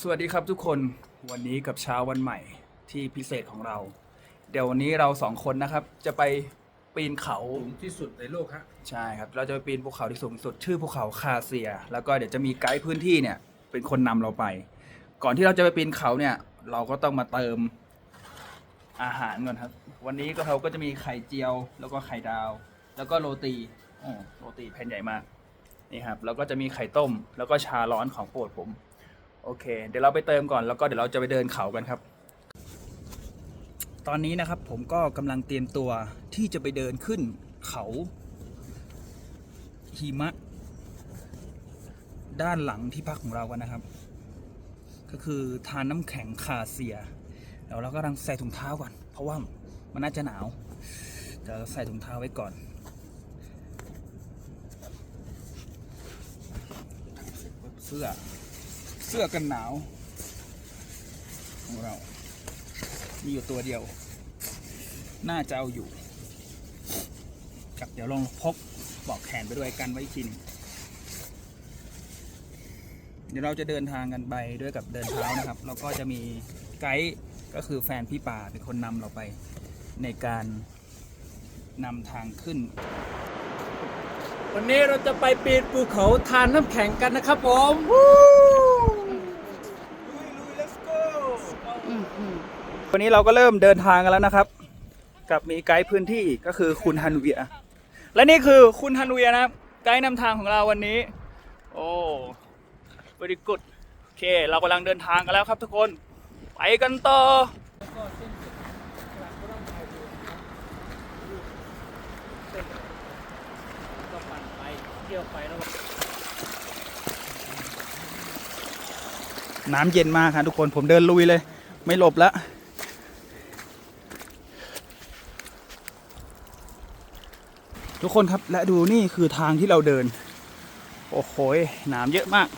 สวัสดีครับทุกคนวันนี้กับเช้าวันใหม่ที่พิเศษของเรา เดี๋ยววันนี้เราสองคนนะครับ จะไปปีนเขาสูงที่สุดในโลกฮะใช่ครับ เราจะไปปีนภูเขาที่สูงสุดชื่อภูเขาคาเซีย แล้วก็เดี๋ยวจะมีไกด์พื้นที่เนี่ยเป็นคนนำเราไป ก่อนที่เราจะไปปีนเขาเนี่ย เราก็ต้องมาเติมอาหารก่อนครับ วันนี้ก็เราก็จะมีไข่เจียว แล้วก็ไข่ดาว แล้วก็โรตีโอ้โรตีแผ่นใหญ่มากนี่ครับแล้วก็จะมีไข่ต้ม แล้วก็ชาร้อนของโปรดผม โอเค เดี๋ยวเราไปเติมก่อนแล้วก็เดี๋ยวเราจะไปเดินเขากันครับ ตอนนี้นะครับผมก็กำลังเตรียมตัวที่จะไปเดินขึ้นเขาหิมะ ด้านหลังที่พักของเรากันนะครับ ก็คือทานน้ำแข็งคาเซียแล้วเราก็กำลังใส่ถุงเท้าก่อน เพราะว่ามันน่าจะหนาวเดี๋ยวใส่ถุงเท้าไว้ก่อนเสื้อ สื้อกันหนาวของเรา มีอยู่ตัวเดียว น่าจะเอาอยู่กับเดี๋ยวลองพกบอกแขนไปด้วยกันไว้กทีหนเดี๋ยวเราจะเดินทางกันไปด้วยกับเดินเท้านะครับ แล้วก็จะมีไกด์ก็คือแฟนพี่ป่าเป็นคนนำเราไปในการนำทางขึ้น วันนี้เราจะไปปีนภูเขาทานน้ำแข็งกันนะครับผม วันนี้เราก็เริ่มเดินทางกันแล้วนะครับ กับมีไกด์พื้นที่ก็คือคุณฮันเวีย และนี่คือคุณฮันเวียนะครับ ไกด์นำทางของเราวันนี้ โอ้บริกุดโอเค เรากำลังเดินทางกันแล้วครับทุกคน ไปกันต่อก็ปั่นไปเที่ยวไปแล้วน้ำเย็นมากครับทุกคนผมเดินลุยเลย ไม่หลบแล้วทุกคนครับและดูนี่คือทางที่เราเดิน โอ้โหยน้ำเยอะมาก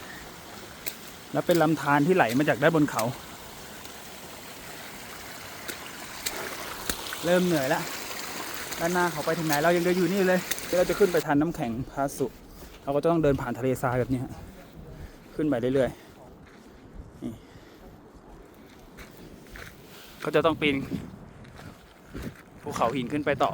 แล้วเป็นลำธารที่ไหลมาจากด้านบนเขา เริ่มเหนื่อยแล้วด้านหน้าเขาไปถึงไหนเรายังเดินอยู่นี่เลยเดี๋ยวเราจะขึ้นไปทานน้ำแข็งพาสุ เราก็ต้องเดินผ่านทะเลทรายแบบนี้ขึ้นไปเรื่อยๆ ก็จะต้องปีนภูเขาหินขึ้นไปต่อ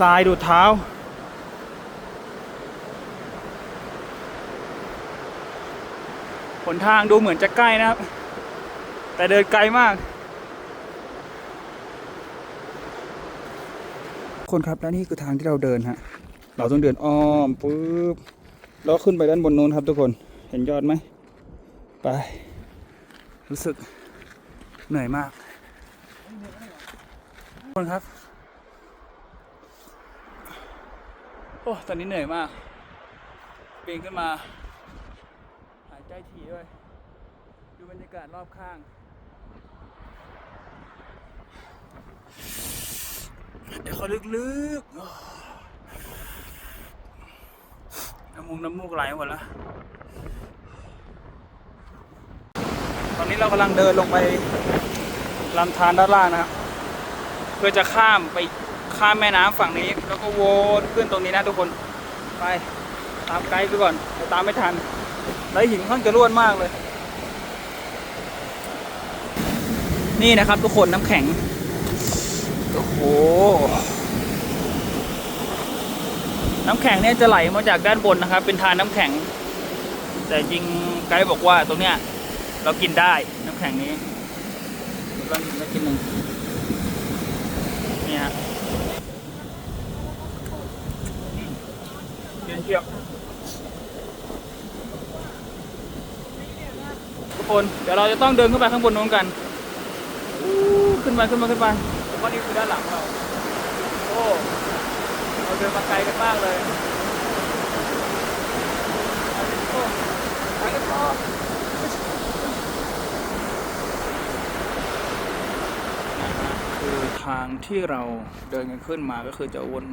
ทรายดูดเท้า หนทางดูเหมือนจะใกล้นะครับ แต่เดินไกลมาก คนครับและนี่คือทางที่เราเดินฮะ เราต้องเดินอ้อมปุ๊บ แล้วขึ้นไปด้านบนนู้นครับทุกคนเห็นยอดไหมไป รู้สึกเหนื่อยมากทุกคนครับ โอ้ตอนนี้เหนื่อยมากปีนขึ้นมา หายใจถี่ด้วย ดูบรรยากาศรอบข้างเดี๋ยวเขาลึกๆ น้ำ มูกน้ำมูกไหลหมดแล้ว ตอนนี้เรากำลังเดินลงไปลำธารด้านล่างนะครับ เพื่อจะข้ามไปข้ามแม่น้ำฝั่งนี้ แล้วก็วนขึ้นตรงนี้นะทุกคน ไปตามไกด์ไปก่อนเดี๋ยวตามไม่ทันแล้วหินค่อนจะร่วนมากเลย นี่นะครับทุกคนน้ำแข็ง โอ้โห น้ำแข็งเนี่ยจะไหลมาจากด้านบนนะครับ เป็นทานน้ำแข็ง แต่จริงไกด์บอกว่าตรงเนี้ยเรากินได้น้ำแข็งนี้ลองกินสักกินหนึ่งนี่ฮะเย็นเชียบทุกคนเดี๋ยวเราจะต้องเดินขึ้นไปข้างบนนู้นกันขึ้นไปขึ้นมาขึ้นไปแล้วก็นี่คือด้านหลังเราโอ้ เดินมาไกลกันมากเลยไปกันต่อคือทางที่เราเดินกันขึ้นมาก็คือจะวน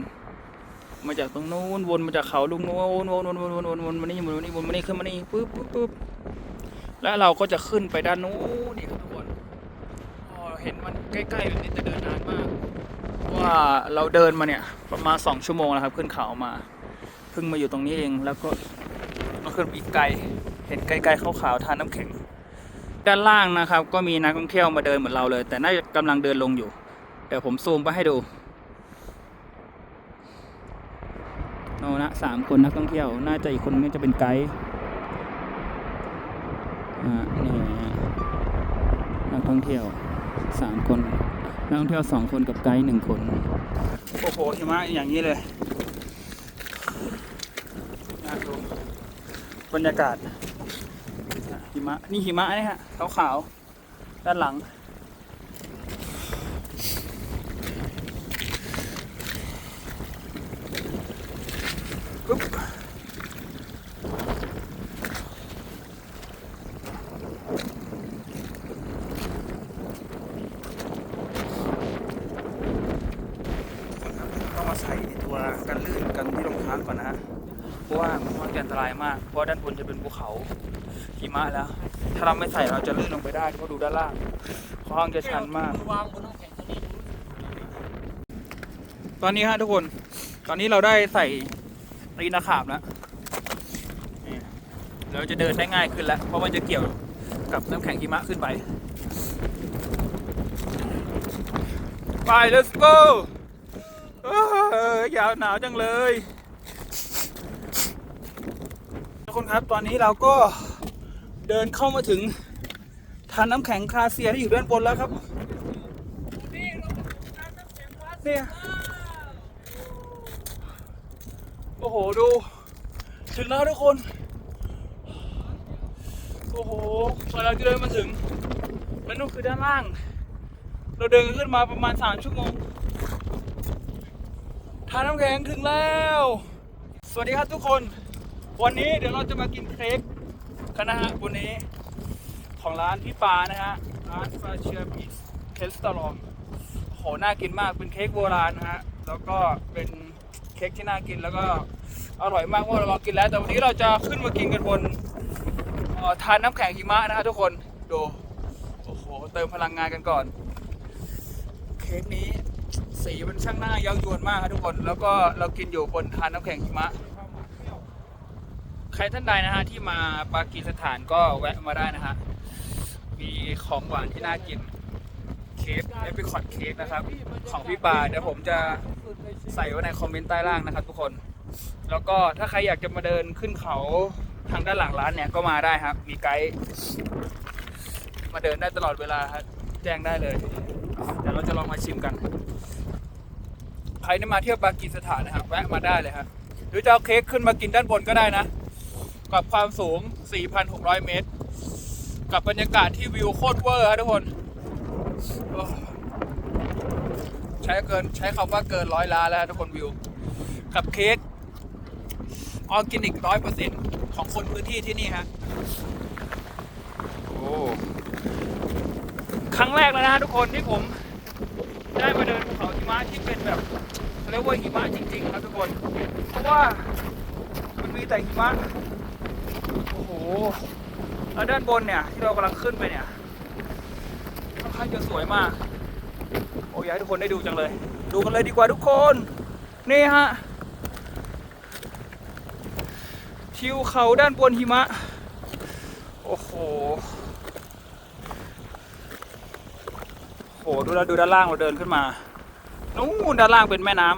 มาจากตรงนู้นวนมาจากเขาลุงนู้นวนวนวนวนวนวนวนมานี่วนมานี่วนมานี่ขึ้นมานี่ปึ๊บปึ๊บปึ๊บแล้วเราก็จะขึ้นไปด้านนู้นนี่ครับทุกคนพอเห็นมันใกล้ๆแบบนี้จะเดินนานมาก ว่าเราเดินมาเนี่ยประมาณสองชั่วโมงแล้วครับ ขึ้นเขามาเพิ่งมาอยู่ตรงนี้เองแล้วก็มาขึ้นอีกไกล เห็นไกลๆขาวๆทานน้ำแข็ง ด้านล่างนะครับ ก็มีนักท่องเที่ยวมาเดินเหมือนเราเลย แต่น่าจะกำลังเดินลงอยู่ เดี๋ยวผมซูมไปให้ดูโนนะสามคนนักท่องเที่ยว น่าจะอีกคนนึงจะเป็นไกด์อ่านี่นักท่องเที่ยวสามคน นักท่องเที่ยวสองคนกับไกด์หนึ่งคน โอ้โหหิมะอย่างนี้เลยน่าดูบรรยากาศหิมะ นี่หิมะนี่ฮะขาวๆด้านหลังปุ๊บต้องมาใส่ตัวกันลื่นกันที่รองเท้าก่อนนะฮะ เพราะว่ามันจะอันตรายมาก เพราะว่าด้านบนจะ เขาหิมะแล้ว ถ้าเราไม่ใส่เราจะลื่นลงไปได้เพราะดูด้านล่างค่อนข้างจะชันมาก วางบนน้ำแข็งตัวนี้ตอนนี้ฮะทุกคน ตอนนี้เราได้ใส่ตีนตะขาบแล้วนี่เราจะเดินได้ง่ายขึ้นแล้ว เพราะมันจะเกี่ยวกับน้ำแข็งหิมะขึ้นไป ไป let's go เอ้ยยาวหนาวจังเลย ทุก คนครับ ตอนนี้เราก็เดินเข้ามาถึงทานน้ำแข็งคาเซียที่อยู่ด้านบนแล้วครับเนี่ยโอ้โหดู ถึงแล้วทุกคน โอ้โหกว่าเราจะเดินมาถึงแล้วนู่นคือด้านล่าง เราเดินขึ้นมาประมาณสามชั่วโมงทานน้ำแข็งถึงแล้ว สวัสดีครับทุกคน วันนี้เดี๋ยวเราจะมากินเค้กกันนะฮะวันนี้ของร้านพี่ปานะฮะร้านฟาเชียบิสเคสตอลองโหน่ากินมากเป็นเค้กโบราณนะฮะแล้วก็เป็นเค้กที่น่ากินแล้วก็อร่อยมากเพราะเราลองกินแล้ว แต่วันนี้เราจะขึ้นมากินกันบนทานน้ำแข็งหิมะนะฮะทุกคนดูโอ้โหเติมพลังงานกันก่อน เค้กนี้สีมันช่างน่าเย้ายวนมากครับทุกคน แล้วก็เรากินอยู่บนทานน้ำแข็งหิมะ ใครท่านใดนะฮะที่มาปากีสถานก็แวะมาได้นะฮะ มีของหวานที่น่ากิน เค้กเอพิคอตเค้กนะครับ ของพี่ปาเดี๋ยวผมจะใส่ไว้ในคอมเมนต์ใต้ล่างนะครับทุกคน แล้วก็ถ้าใครอยากจะมาเดินขึ้นเขาทางด้านหลังร้านเนี่ยก็มาได้ครับ มีไกด์มาเดินได้ตลอดเวลาครับแจ้งได้เลยเดี๋ยวเราจะลองมาชิมกัน ใครที่มาเที่ยวปากีสถานนะครับแวะมาได้เลยครับหรือจะเอาเค้กขึ้นมากินด้านบนก็ได้นะ กับความสูง 4,600 เมตร กับบรรยากาศที่วิวโคตรเวอร์ครับทุกคน ใช้เกินใช้คำว่าเกินร้อยล้านแล้วทุกคนวิว กับเค้กออร์แกนิกร้อยเปอร์เซ็นต์ของคนพื้นที่ที่นี่ฮะโอ้ครั้งแรกแล้วนะฮะทุกคนที่ผมได้มาเดินภูเขาหิมะที่เป็นแบบเขาเรียกว่าหิมะจริงๆครับทุกคน เพราะว่ามันมีแต่หิมะ แล้วด้านบนเนี่ย ที่เรากำลังขึ้นไปเนี่ยค่อนข้างจะสวยมาก โอ้ยอยากให้ทุกคนได้ดูจังเลย ดูกันเลยดีกว่าทุกคน นี่ฮะทิวเขาด้านบนหิมะ โอ้โหโหดูแล้วดูด้านล่างเราเดินขึ้นมา นู้นด้านล่างเป็นแม่น้ำ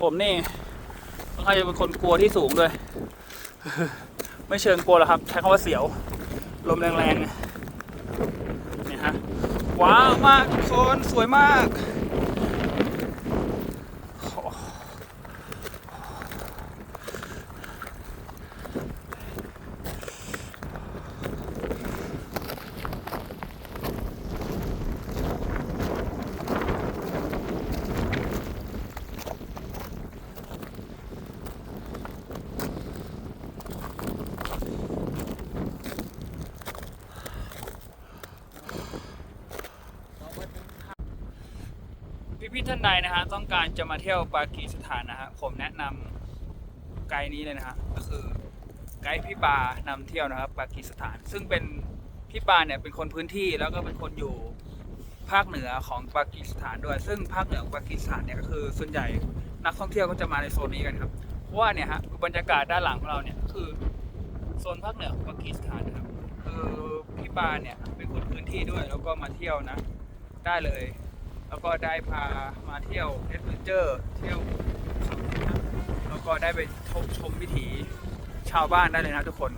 ผมนี่ ค่อนข้างจะเป็นคนกลัวที่สูงด้วย ไม่เชิงกลัวหรอกครับ ใช้คำว่าเสียว ลมแรงๆไงนี่ยฮะว้าวมากทุกคนสวยมากโอ้ พี่ๆท่านใดนะฮะต้องการจะมาเที่ยวปากีสถานนะฮะผมแนะนำไกด์นี้เลยนะฮะก็คือไกด์พี่ปานำเที่ยวนะครับปากีสถาน ซึ่งเป็นพี่ปาเนี่ยเป็นคนพื้นที่แล้วก็เป็นคนอยู่ภาคเหนือของปากีสถานด้วย ซึ่งภาคเหนือของปากีสถานเนี่ยก็คือส่วนใหญ่นักท่องเที่ยวก็จะมาในโซนนี้กันครับเพราะว่าเนี่ยฮะบรรยากาศด้านหลังของเราเนี่ยก็คือโซนภาคเหนือของปากีสถานนะครับคือพี่ปาเนี่ยเป็นคนพื้นที่ด้วยแล้วก็มาเที่ยวนะ ได้เลย แล้วก็ได้พามาเที่ยวเอดเวนเจอร์เที่ยวเขาแล้วก็ได้ไปชมชมวิถีชาวบ้านได้เลยนะทุกคน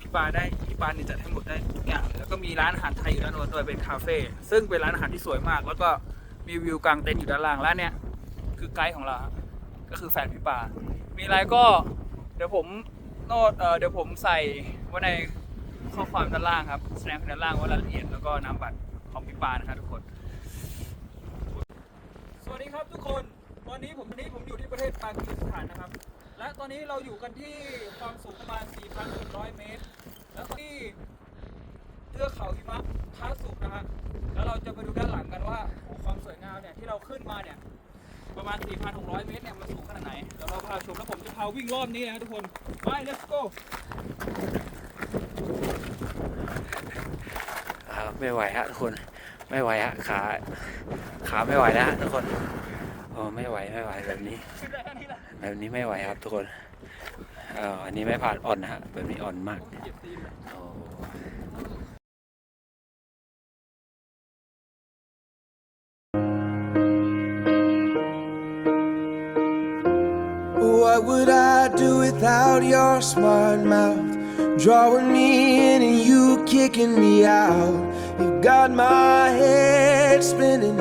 พี่ปาได้พี่ปาเนี่ยจัดให้หมดได้ทุกอย่างเลยแล้วก็มีร้านอาหารไทยอยู่ด้านโน้นด้วยเป็นคาเฟ่ซึ่งเป็นร้านอาหารที่สวยมาก แล้วก็มีวิวกลางเต็นท์อยู่ด้านล่างและเนี่ยคือไกด์ของเราก็คือแฟนพี่ปา มีอะไรก็เดี๋ยวผมโน้ตเอ่อเดี๋ยวผมใส่ไว้ในข้อความด้านล่างครับแสดงด้านล่างว่ารายละเอียดแล้วก็นามบัตรของพี่ปานะครับทุกคน ครับทุกคนวันนี้ผมวันนี้ผมอยู่ที่ประเทศปากีสถานนะครับ และตอนนี้เราอยู่กันที่ความสูงประมาณ4,100 เมตร แล้วที่เทือกเขาหิมะพาสุกนะฮะแล้วเราจะไปดูด้านหลังกันว่าโอ้ความสวยงามเนี่ยที่เราขึ้นมาเนี่ยประมาณ 4,600 เมตรเนี่ยมันสูงขนาดไหนเดี๋ยวเราพาชมแล้วผมจะพาวิ่งรอบนี้นะทุกคนไป let's go ไม่ไหวฮะทุกคน ไม่ไหวฮะขา ขาไม่ไหวแล้วทุกคน ไม่ไหวไม่ไหวแบบนี้ขึ้นได้แค่นี้แหละแบบนี้ไม่ไหวครับทุกคนเอ่ออันนี้ไม่ผ่านอ่อนนะฮะแบบนี้อ่อนมากเหยียบตีนเลยโอ้ What would I do without your smart mouth? Drawing me in and you kicking me out. You got my head spinning,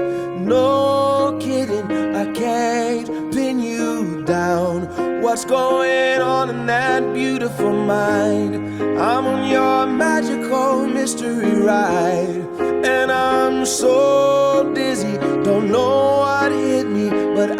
no kidding. I can't pin you down. What's going on in that beautiful mind? I'm on your magical mystery ride. And I'm so dizzy, don't know what hit me, but